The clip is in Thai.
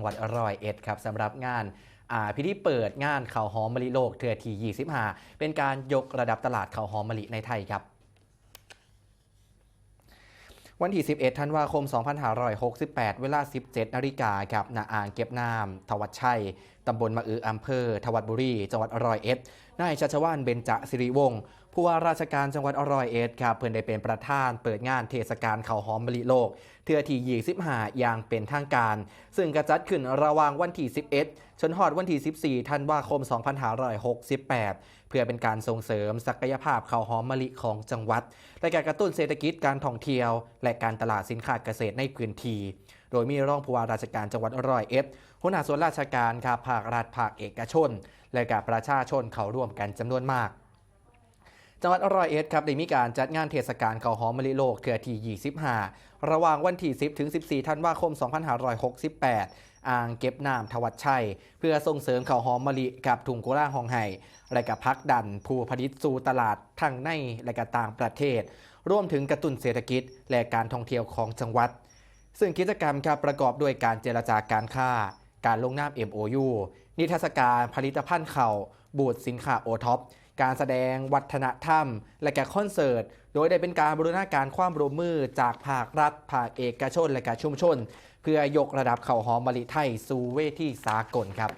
งหวัดร้อยเอ็ดครับสำหรับงานพิธีเปิดงานข่าวหอมมะลิโลกเทือที 25 เป็นการยกระดับตลาดข่าวหอมมะลิในไทยครับวันที่ 11 ธันวาคม 2568 เวลา 17 นาฬิกาครับณอ่างเก็บน้ำทวัดชัย ตำบลมะอืออำเภอทวัดบุรี จังหวัดร้อยเอ็ด นายชัชวานเบญจสิริวงศ์ผู้ว่าราชการจังหวัดร้อยเอ็ดครับเพื่อนได้เป็นประธานเปิดงานเทศกาลข้าวหอมมะลิโลก เทือที่25อย่างเป็นทางการ ซึ่งกระจัดขึ้นระหว่างวันที่ 11 จนฮอดวันที่ 14 ธันวาคม 2568 เพื่อเป็นการส่งเสริมศักยภาพข้าวหอมมะลิของจังหวัด และการกระตุ้นเศรษฐกิจการท่องเที่ยว และการตลาดสินค้าเกษตรในพื้นที่ โดยมีรองผู้ว่าราชการจังหวัดร้อยเอ็ดหัวหน้าส่วนราชการครับภาครัฐภาคเอกชน และกับประชาชนเขาร่วมกันจำนวนมากจังหวัดร้อยเอ็ดครับได้มีการจัดงานเทศกาลข้าวหอมมะลิโลกเทือที่ 25 ระหว่างวันที่ 10 ถึง 14 ธันวาคม 2568 อ่างเก็บน้ำทวัดชัย เพื่อส่งเสริมข้าวหอมมะลิกับถุงโกล่าหองไห่และกับพักดัน ผู้ผลิตสู่ตลาดทั้งในและก็ต่างประเทศร่วมถึงกระตุ้นเศรษฐกิจและการท่องเที่ยวของจังหวัด ซึ่งกิจกรรมครับประกอบด้วยการเจรจาการค้า การลงนาม MOU นิทรรศการผลิตภัณฑ์เข่า บูธสินค้าโอท็อปการแสดงวัฒนธรรม และการคอนเสิร์ต โดยได้เป็นการบรูรณาการความร่วมมือจากภาครัฐ ภาคเอกชน และการชุมชน เพื่อยกระดับเข่าหอมมะลิไทยสู่เวทีสากลครับ